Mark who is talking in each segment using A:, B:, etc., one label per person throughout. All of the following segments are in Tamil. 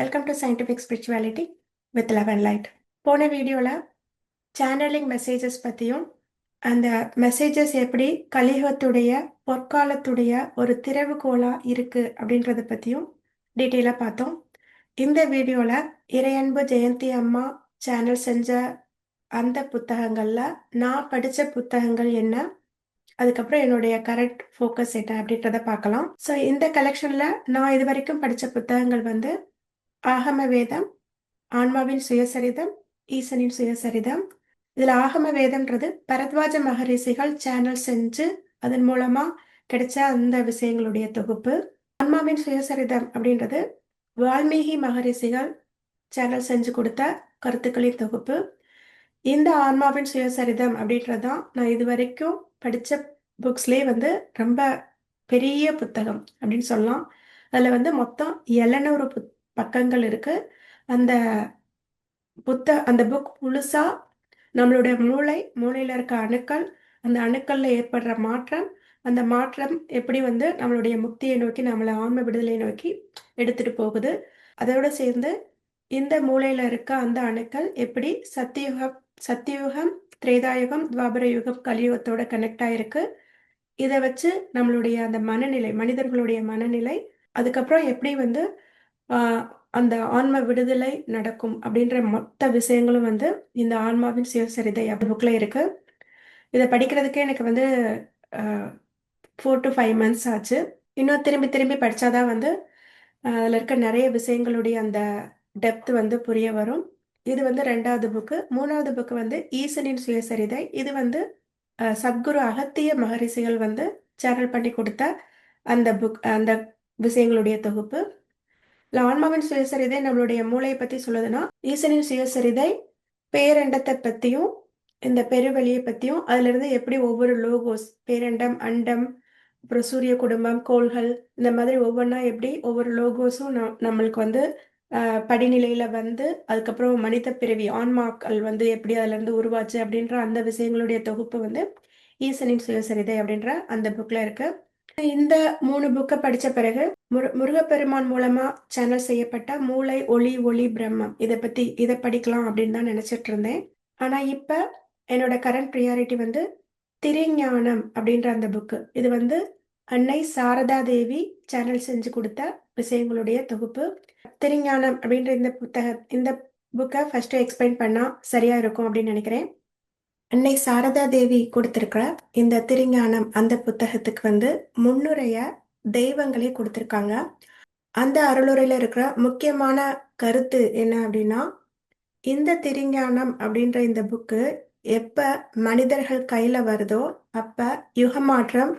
A: Welcome to scientific spirituality with eleven light போன வீடியோவில் சேனலிங் மெசேஜஸ் பற்றியும் அந்த மெசேஜஸ் எப்படி கலியுகத்துடைய பொற்காலத்துடைய ஒரு திறவுகோலாக இருக்குது அப்படின்றத பற்றியும் டீட்டெயிலாக பார்த்தோம். இந்த வீடியோவில் இறையன்பு ஜெயந்தி அம்மா சேனல் செஞ்ச அந்த புத்தகங்களில் நான் படித்த புத்தகங்கள் என்ன அதுக்கப்புறம் என்னுடைய கரெக்ட் ஃபோக்கஸ் என்ன அப்படின்றத பார்க்கலாம். ஸோ இந்த கலெக்ஷனில் நான் இது வரைக்கும் படித்த புத்தகங்கள் வந்து ஆகம வேதம் ஆன்மாவின் சுயசரிதம் ஈசனின் சுயசரிதம். இதில் ஆகம வேதம்ன்றது பரத்வாஜ மகரிஷிகள் சேனல் செஞ்சு அதன் மூலமாக கிடைச்ச அந்த விஷயங்களுடைய தொகுப்பு. ஆன்மாவின் சுயசரிதம் அப்படின்றது வால்மீகி மகரிஷிகள் சேனல் செஞ்சு கொடுத்த கருத்துக்களின் தொகுப்பு. இந்த ஆன்மாவின் சுயசரிதம் அப்படின்றது தான் நான் இது வரைக்கும் படித்த புக்ஸ்லேயே வந்து ரொம்ப பெரிய புத்தகம் அப்படின்னு சொல்லலாம். அதில் வந்து மொத்தம் எழுநூறு புத் பக்கங்கள் இருக்கு. அந்த புத்த அந்த புக் முழுசா நம்மளுடைய மூளை மூளையில் இருக்க அணுக்கள் அந்த அணுக்கள்ல ஏற்படுற மாற்றம் அந்த மாற்றம் எப்படி வந்து நம்மளுடைய முக்தியை நோக்கி நம்மளை ஆன்ம விடுதலை நோக்கி எடுத்துட்டு போகுது. அதோட சேர்ந்து இந்த மூளையில இருக்க அந்த அணுக்கள் எப்படி சத்தியுகம் சத்தியுகம் திரேதாயுகம் துவாபர யுகம் கலியுகத்தோட கனெக்ட் ஆயிருக்கு. இதை வச்சு நம்மளுடைய அந்த மனநிலை மனிதர்களுடைய மனநிலை அதுக்கப்புறம் எப்படி வந்து அந்த ஆன்ம விடுதலை நடக்கும் அப்படின்ற மொத்த விஷயங்களும் வந்து இந்த ஆன்மாவின் சுயசரிதை அப்படி புக்கில் இருக்கு. இதை படிக்கிறதுக்கே எனக்கு வந்து ஃபோர் டு ஃபைவ் மந்த்ஸ் ஆச்சு. இன்னும் திரும்பி திரும்பி படித்தாதான் வந்து அதில் இருக்க நிறைய விஷயங்களுடைய அந்த டெப்த் வந்து புரிய வரும். இது வந்து ரெண்டாவது புக்கு மூணாவது புக்கு வந்து ஈசனின் சுயசரிதை. இது வந்து சத்குரு அகத்திய மகரிஷிகள் வந்து சேனல் பண்ணி கொடுத்த அந்த புக் அந்த விஷயங்களுடைய தொகுப்பு. இல்லை ஆன்மாவின் சுயசரிதை நம்மளுடைய மூளையை பற்றி சொல்லுதுன்னா ஈசனின் சுயசரிதை பேரண்டத்தை பற்றியும் இந்த பெருவெளியை பற்றியும் அதுலேருந்து எப்படி ஒவ்வொரு லோகோஸ் பேரண்டம் அண்டம் அப்புறம் சூரிய குடும்பம் கோள்கள் இந்த மாதிரி ஒவ்வொன்றா எப்படி ஒவ்வொரு லோகோஸும் நம்மளுக்கு வந்து படிநிலையில வந்து அதுக்கப்புறம் மனித பிறவி ஆன்மாக்கள் வந்து எப்படி அதுல இருந்து உருவாச்சு அப்படின்ற அந்த விஷயங்களுடைய தொகுப்பு வந்து ஈசனின் சுயசரிதை அப்படின்ற அந்த புக்ல இருக்கு. இந்த மூணு புக்கை படித்த பிறகு முரு முருகப்பெருமான் மூலமா சேனல் செய்யப்பட்ட மூளை ஒளி ஒளி பிரம்மம் இதை பத்தி இதை படிக்கலாம் அப்படின்னு தான் நினைச்சிட்டு இருந்தேன். ஆனா இப்ப என்னோட கரண்ட் ப்ரியாரிட்டி வந்து திரிஞானம் அப்படின்ற அந்த புக்கு இது வந்து அன்னை சாரதா தேவி சேனல் செஞ்சு கொடுத்த விஷயங்களுடைய தொகுப்பு. திரிஞானம் அப்படின்ற இந்த புத்தக இந்த புக்கை ஃபர்ஸ்ட் எக்ஸ்பிளைன் பண்ணா சரியா இருக்கும் அப்படின்னு நினைக்கிறேன். அன்னை சாரதா தேவி கொடுத்திருக்கிற இந்த திருஞானம் அந்த புத்தகத்துக்கு வந்து முன்னுரைய தெய்வங்களே கொடுத்துருக்காங்க. அந்த அருளுரையில இருக்கிற முக்கியமான கருத்து என்ன அப்படின்னா இந்த திருஞானம் அப்படின்ற இந்த புக்கு எப்ப மனிதர்கள் கையில வருதோ அப்ப யுகமாற்றம்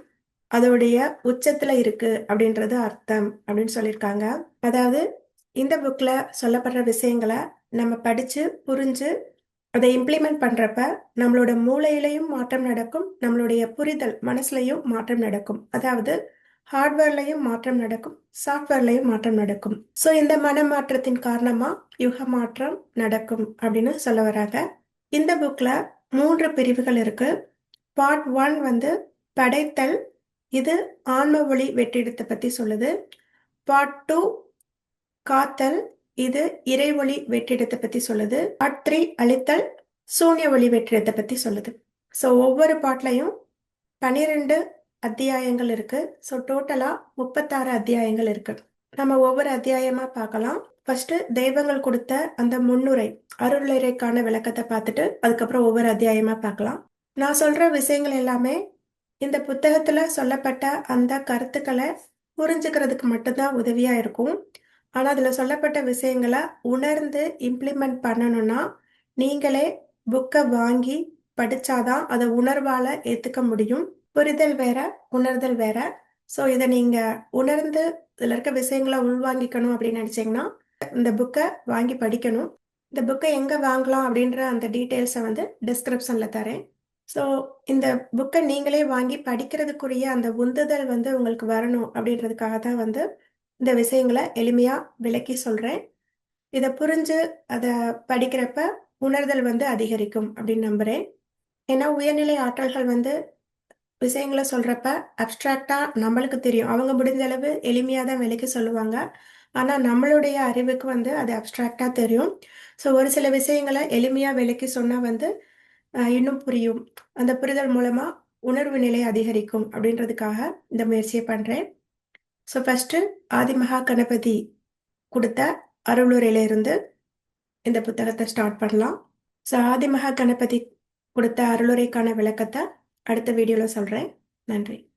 A: அதோடைய உச்சத்துல இருக்கு அப்படின்றது அர்த்தம் அப்படின்னு சொல்லியிருக்காங்க. அதாவது இந்த புக்ல சொல்லப்படுற விஷயங்களை நம்ம படிச்சு புரிஞ்சு அதை இம்ப்ளிமெண்ட் பண்ணுறப்ப நம்மளோட மூளையிலையும் மாற்றம் நடக்கும் நம்மளுடைய புரிதல் மனசுலையும் மாற்றம் நடக்கும். அதாவது ஹார்ட்வேர்லையும் மாற்றம் நடக்கும் சாஃப்ட்வேர்லையும் மாற்றம் நடக்கும். ஸோ இந்த மன மாற்றத்தின் காரணமாக யுக மாற்றம் நடக்கும் அப்படின்னு சொல்ல வராங்க. இந்த புக்கில் மூன்று பிரிவுகள் இருக்கு. பார்ட் ஒன் வந்து படைத்தல் இது ஆன்ம ஒளி வெற்றிடத்தை பற்றி சொல்லுது. பார்ட் டூ காத்தல் இது இறைவொளி வெற்றிடத்தை பத்தி சொல்லுது. பார்ட் த்ரீ அழித்தல் சூன்ய ஒளி வெற்றிடத்தை பத்தி சொல்லுது. ஸோ ஒவ்வொரு பாட்லையும் பனிரெண்டு அத்தியாயங்கள் இருக்கு. ஸோ டோட்டலா முப்பத்தாறு அத்தியாயங்கள் இருக்கு. நம்ம ஒவ்வொரு அத்தியாயமா பார்க்கலாம். ஃபர்ஸ்ட் தெய்வங்கள் கொடுத்த அந்த முன்னுரை அருளுரைக்கான விளக்கத்தை பார்த்துட்டு அதுக்கப்புறம் ஒவ்வொரு அத்தியாயமா பார்க்கலாம். நான் சொல்ற விஷயங்கள் எல்லாமே இந்த புத்தகத்துல சொல்லப்பட்ட அந்த கருத்துக்களை புரிஞ்சுக்கிறதுக்கு மட்டும்தான் உதவியா இருக்கும். ஆனால் அதில் சொல்லப்பட்ட விஷயங்களை உணர்ந்து இம்ப்ளிமெண்ட் பண்ணணும்னா நீங்களே புக்கை வாங்கி படித்தாதான் அதை உணர்வால் ஏற்றுக்க முடியும். புரிதல் வேற உணர்தல் வேற. ஸோ இதை நீங்கள் உணர்ந்து இதில் இருக்க விஷயங்களை உள்வாங்கிக்கணும் அப்படின்னு நினச்சிங்கன்னா இந்த புக்கை வாங்கி படிக்கணும். இந்த புக்கை எங்கே வாங்கலாம் அப்படின்ற அந்த டீட்டெயில்ஸை வந்து டிஸ்கிரிப்ஷனில் தரேன். ஸோ இந்த புக்கை நீங்களே வாங்கி படிக்கிறதுக்குரிய அந்த உந்துதல் வந்து உங்களுக்கு வரணும் அப்படின்றதுக்காக தான் வந்து இந்த விஷயங்களை எளிமையாக விளக்கி சொல்கிறேன் இதை புரிஞ்சு அதை படிக்கிறப்ப உணர்தல் வந்து அதிகரிக்கும் அப்படின்னு நம்புகிறேன் ஏன்னா உயர்நிலை ஆற்றல்கள் வந்து விஷயங்களை சொல்கிறப்ப அப்ட்ராக்டாக நம்மளுக்கு தெரியும். அவங்க முடிஞ்ச அளவு எளிமையாக தான் விலைக்கு சொல்லுவாங்க. ஆனால் நம்மளுடைய அறிவுக்கு வந்து அது அப்ட்ராக்டாக தெரியும். ஸோ ஒரு சில விஷயங்களை எளிமையாக விளக்கி சொன்னால் வந்து இன்னும் புரியும். அந்த புரிதல் மூலமாக உணர்வு நிலை அதிகரிக்கும் அப்படின்றதுக்காக இந்த முயற்சியை பண்ணுறேன் ஸோ ஃபஸ்ட்டு ஆதிமகா கணபதி கொடுத்த அருளுரையிலிருந்து இந்த புத்தகத்தை ஸ்டார்ட் பண்ணலாம் ஸோ ஆதிமகா கணபதி கொடுத்த அருளுரைக்கான விளக்கத்தை அடுத்த வீடியோவில் சொல்கிறேன் நன்றி